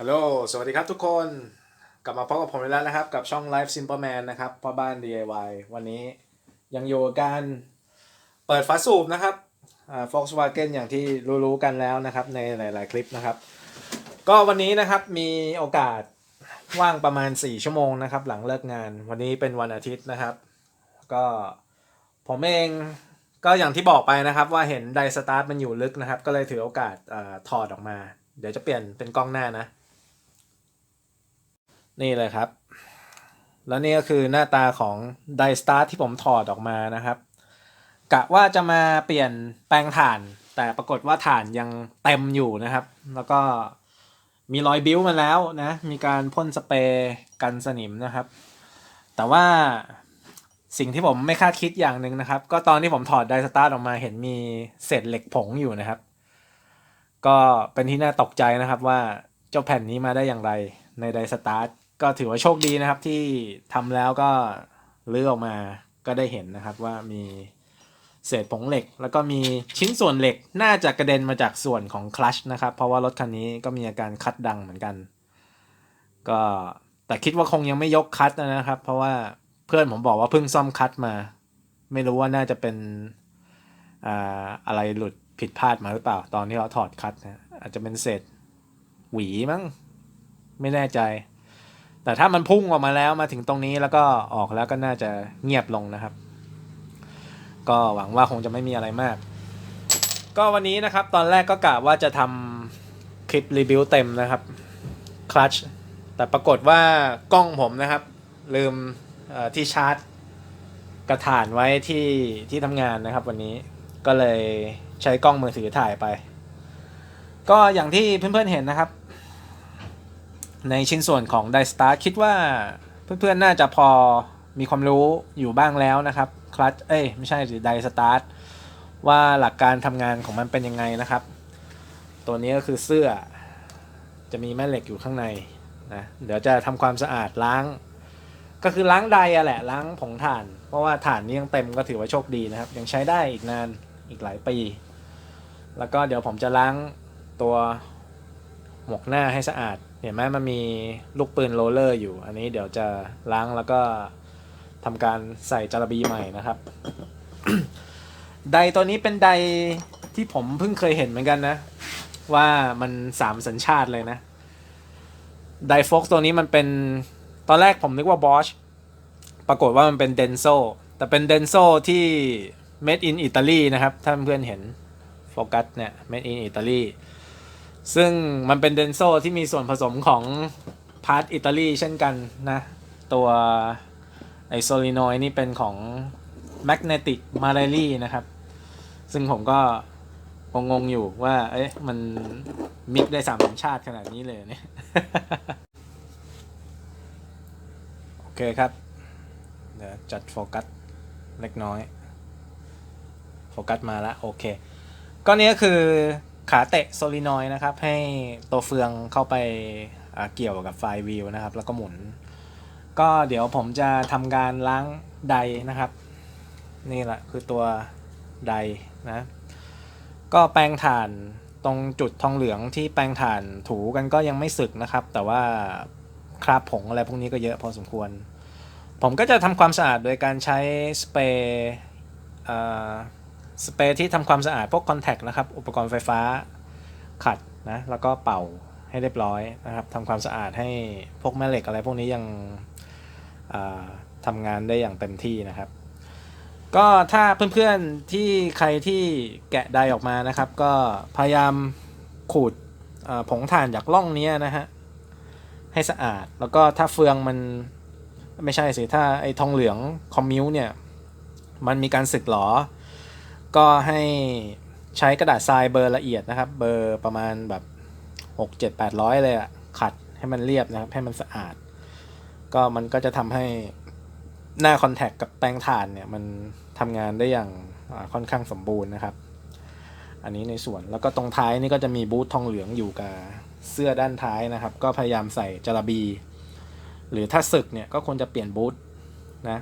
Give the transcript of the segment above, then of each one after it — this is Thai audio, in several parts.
ฮัลโหล สวัสดีครับทุกคน กลับมาพบกับผมอีกแล้วนะครับ กับช่อง Life Simple Man นะครับพ่อบ้าน DIY วันนี้ยังอยู่กับการเปิดฝาสูบนะครับอ่า Volkswagen อย่างที่รู้ๆกันแล้วนะครับ ในหลาย ๆ คลิปนะครับ ก็วันนี้นะครับมีโอกาสว่างประมาณ 4 ชั่วโมงนะครับ หลังเลิกงาน วันนี้เป็นวันอาทิตย์นะครับ ก็ผมเองก็อย่างที่บอกไปนะครับว่าเห็นไดสตาร์ทมันอยู่ลึกนะครับ ก็เลยถือโอกาสอถอดออกมา เดี๋ยวจะเปลี่ยนเป็นกล้องหน้านะ นี่เลยครับ แล้วนี่ก็คือหน้าตาของไดสตาร์ที่ผมถอดออกมานะครับ กะว่าจะมาเปลี่ยนแปลงถ่าน แต่ปรากฏว่าถ่านยังเต็มอยู่นะครับ แล้วก็มีรอยบิ้วมาแล้วนะ มีการพ่นสเปรย์กันสนิมนะครับ แต่ว่าสิ่งที่ผมไม่คาดคิดอย่างหนึ่งนะครับ ก็ตอนที่ผมถอดไดสตาร์ทออกมาเห็นมีเศษเหล็กผงอยู่นะครับ ก็เป็นที่น่าตกใจนะครับว่าเจ้าแผ่นนี้มาได้อย่างไรในไดสตาร์ท ก็ถือว่าโชคดีนะครับที่ทำแล้วก็ลื้อออกมาก็ได้เห็นนะครับว่ามีเศษผงเหล็ก แล้วก็มีชิ้นส่วนเหล็กน่าจะกระเด็นมาจากส่วนของคลัชนะครับ เพราะว่ารถคันนี้ก็มีอาการคัดดังเหมือนกัน ก็แต่คิดว่าคงยังไม่ยกคัดนะครับ เพราะว่าเพื่อนผมบอกว่าเพิ่งซ่อมคัดมา ไม่รู้ว่าน่าจะเป็นอ่าอะไรหลุดผิดพลาดมาหรือเปล่า ตอนที่เราถอดคัดนะอาจจะเป็นเศษหวีมั้งไม่แน่ใจ แต่ถ้ามันพุ่งออกมาแล้วมาถึงตรงนี้แล้วก็ออกแล้วก็น่าจะเงียบลงนะครับ ก็หวังว่าคงจะไม่มีอะไรมาก ก็วันนี้นะครับตอนแรกก็กะว่าจะทำคลิปรีวิวเต็มนะครับคลัชแต่ปรากฏว่ากล้องผมนะครับ ลืมที่ชาร์จกระถานไว้ที่ที่ทำงานนะครับ วันนี้ก็เลยใช้กล้องมือถือถ่ายไป ก็อย่างที่เพื่อนๆเห็นนะครับ ในชิ้นส่วนของ d i s t a r คิดว่าเพื่อนๆ น่าจะพอมีความรู้อยู่บ้างแล้วนะครับคลัตเอ้ยไม่ใช่สิ d i s t a r ว่าหลักการทำงานของมันเป็นยังไงนะครับ ตัวนี้ก็คือเสื้อจะมีแม่เหล็กอยู่ข้างในนะเดี๋ยวจะทำความสะอาดล้าง ก็คือล้างไดอะแหละล้างผงถ่าน เพราะว่าถ่านนี้ยังเต็มก็ถือว่าโชคดีนะครับ ยังใช้ได้อีกนานอีกหลายปี แล้วก็เดี๋ยวผมจะล้างตัวหมวกหน้าให้สะอาด เห็นไหมมันมีลูกปืนโรลเลอร์อยู่ อันนี้เดี๋ยวจะล้างแล้วก็ทำการใส่จารบีใหม่นะครับ ไดตัวนี้เป็นไดที่ผมเพิ่งเคยเห็นเหมือนกันนะ ว่ามันสามสัญชาติเลยนะ ไดฟอกตัวนี้มันเป็นตอนแรกผมนึกว่าบอชปรากฏว่ามันเป็นเดนโซแต่เป็นเดนโซที่ made in Italy นะครับ ถ้าเพื่อนเห็นโฟกัสเนี่ย made in Italy ซึ่งมันเป็นเดนโซที่มีส่วนผสมของพาร์ทอิตาลีเช่นกันนะ ตัวไอโซลินอยนี่เป็นของ Magnetic m a r e l i นะครับ ซึ่งผมก็งงๆอยู่ว่า เอ๊ะ มันมิกได้สามสัญชาติขนาดนี้เลยเนี่ย โอเคครับ เดี๋ยวจัดโฟกัสเล็กน้อย โฟกัสมาแล้ว โอเค ก็นี้ก็คือ ขาเตะโซลินอยด์นะครับ ให้ตัวเฟืองเข้าไปเกี่ยวกับไฟวิวนะครับ แล้วก็หมุน ก็เดี๋ยวผมจะทำการล้างไดนะครับ นี่แหละคือตัวไดนะ ก็แปรงถ่านตรงจุดทองเหลืองที่แปรงถ่านถูกันก็ยังไม่สึกนะครับ แต่ว่าคราบผงอะไรพวกนี้ก็เยอะพอสมควร ผมก็จะทำความสะอาดโดยการใช้สเปรย์ สเปรย์ที่ทำความสะอาดพวกคอนแทคนะครับ อุปกรณ์ไฟฟ้าขัดนะแล้วก็เป่าให้เรียบร้อยนะครับทำความสะอาดให้พวกแม่เหล็กอะไรพวกนี้ยังอ่าทำงานได้อย่างเต็มที่นะครับ ก็ถ้าเพื่อนๆที่ใครที่แกะไดออกมานะครับ ก็พยายามขูดผงถ่านจากร่องนี้นะฮะให้สะอาดแล้วก็ถ้าเฟืองมันไม่ใช่สิถ้าไอ้ทองเหลืองคอมมิวเนี่ยมันมีการสึกหรอ ก็ให้ใช้กระดาษทรายเบอร์ละเอียดนะครับ เบอร์ประมาณแบบ 6 7 8 0 0 เลยอะขัดให้มันเรียบนะครับ ให้มันสะอาด ก็มันก็จะทำให้หน้าคอนแทคกับแปรงถ่านเนี่ยมันทำงานได้อย่างค่อนข้างสมบูรณ์นะครับ อันนี้ในส่วนแล้วก็ตรงท้ายนี่ก็จะมีบูททองเหลืองอยู่กับเสื้อด้านท้ายนะครับ ก็พยายามใส่จระบี หรือถ้าสึกเนี่ยก็ควรจะเปลี่ยนบูทนะ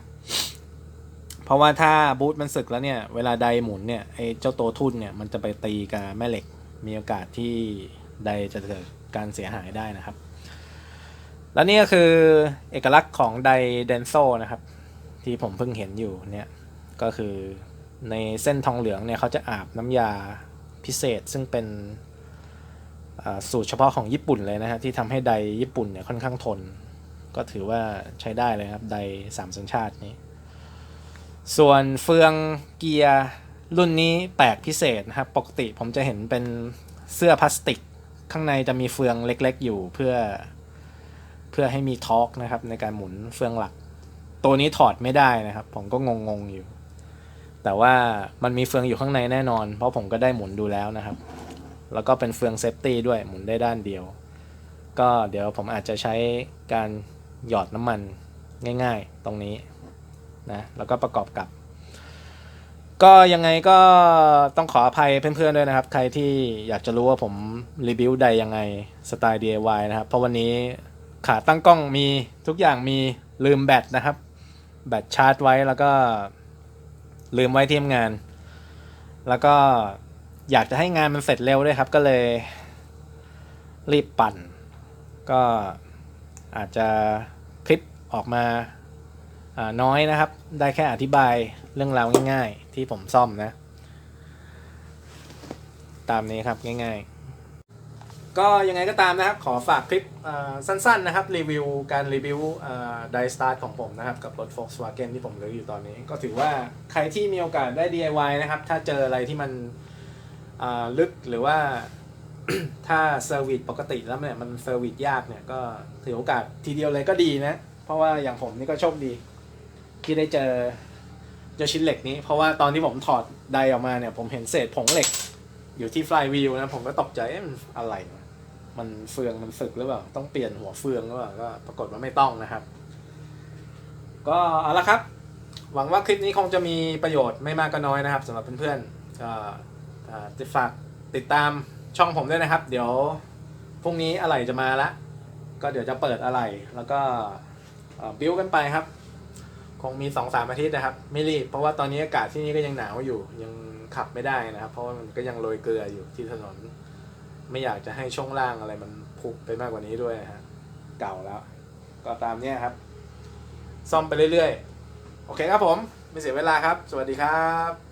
เพราะว่าถ้าบูทมันสึกแล้วเนี่ย เวลาไดหมุนเนี่ยไอ้เจ้าตัวทุ่นเนี่ยมันจะไปตีกับแม่เหล็ก มีโอกาสที่ไดจะเกิดการเสียหายได้นะครับ และนี่ก็คือเอกลักษณ์ของไดเดนโซนะครับ ที่ผมเพิ่งเห็นอยู่เนี่ยก็คือในเส้นทองเหลืองเนี่ยเขาจะอาบน้ำยาพิเศษซึ่งเป็นสูตรเฉพาะของญี่ปุ่นเลยนะฮะที่ทำให้ไดญี่ปุ่นเนี่ยค่อนข้างทน ก็ถือว่าใช้ได้เลยครับไดสามสัญชาตินี้ ส่วนเฟืองเกียร์รุ่นนี้แปลกพิเศษนะครับ ปกติผมจะเห็นเป็นเสื้อพลาสติก ข้างในจะมีเฟืองเล็กๆอยู่เพื่อ เพื่อให้มีทอร์กนะครับ ในการหมุนเฟืองหลัก ตัวนี้ถอดไม่ได้นะครับ ผมก็งงๆอยู่ แต่ว่ามันมีเฟืองอยู่ข้างในแน่นอน เพราะผมก็ได้หมุนดูแล้วนะครับ แล้วก็เป็นเฟืองเซฟตี้ด้วยหมุนได้ด้านเดียว ก็เดี๋ยวผมอาจจะใช้การหยอดน้ำมันง่าย ๆ ตรงนี้ นะแล้วก็ประกอบกับ ก็ยังไงก็ต้องขออภัยเพื่อนๆด้วยนะครับ ใครที่อยากจะรู้ว่าผมรีวิวใดยังไงสไตล์ DIY นะครับ เพราะวันนี้ขาตั้งกล้องมีทุกอย่างมีลืมแบตนะครับ แบตชาร์จไว้แล้วก็ลืมไว้ที่ทำงาน แล้วก็อยากจะให้งานมันเสร็จเร็วด้วยครับ ก็เลย รีบปั่น ก็อาจจะคลิปออกมาอ่า น้อยนะครับ ได้แค่อธิบายเรื่องราวง่าย ๆ ที่ผมซ่อมนะ ตามนี้ครับง่าย ๆ ก็ยังไงก็ตามนะครับ ขอฝากคลิปสั้นๆ นะครับ รีวิวการรีวิวไดสตาร์ทของผมนะครับ กับรถ Volkswagen ที่ผมเลืออยู่ตอนนี้ ก็ถือว่าใครที่มีโอกาสได้ DIY นะครับ ถ้าเจออะไรที่มันลึกหรือว่าถ้าเซอร์วิสปกติแล้วเนี่ยมันเซอร์วิสยากเนี่ยก็ถือโอกาสทีเดียวเลยก็ดีนะ เพราะว่าอย่างผมนี่ก็โชคดี ที่ได้เจอเจอชิ้นเหล็กนี้ เพราะว่าตอนที่ผมถอดไดออกมาเนี่ย ผมเห็นเศษผงเหล็ก อยู่ที่ฟลายวีลนะ ผมก็ตกใจเอ๊ะมันอะไรมันเฟืองมันสึกหรือเปล่า ต้องเปลี่ยนหัวเฟืองหรือเปล่าก็ปรากฏว่าไม่ต้องนะครับ ก็เอาละครับ หวังว่าคลิปนี้คงจะมีประโยชน์ไม่มากก็น้อยนะครับสำหรับเพื่อนๆก็อ่าจะฝากติดตามช่องผมด้วยนะครับ เดี๋ยวพรุ่งนี้อะไรจะมาละก็เดี๋ยวจะเปิดอะไรแล้วก็บิวกันไปครับ คงมีสองสามอาทิตย์นะครับ ไม่รีบ เพราะว่าตอนนี้อากาศที่นี่ก็ยังหนาวอยู่ ยังขับไม่ได้นะครับ เพราะว่ามันก็ยังโรยเกลืออยู่ที่ถนน ไม่อยากจะให้ช่วงล่างอะไรมันผุไปมากกว่านี้ด้วยนะฮะเก่าแล้ว ก็ตามเนี้ยครับ ซ่อมไปเรื่อยๆ โอเคครับผม ไม่เสียเวลาครับ สวัสดีครับ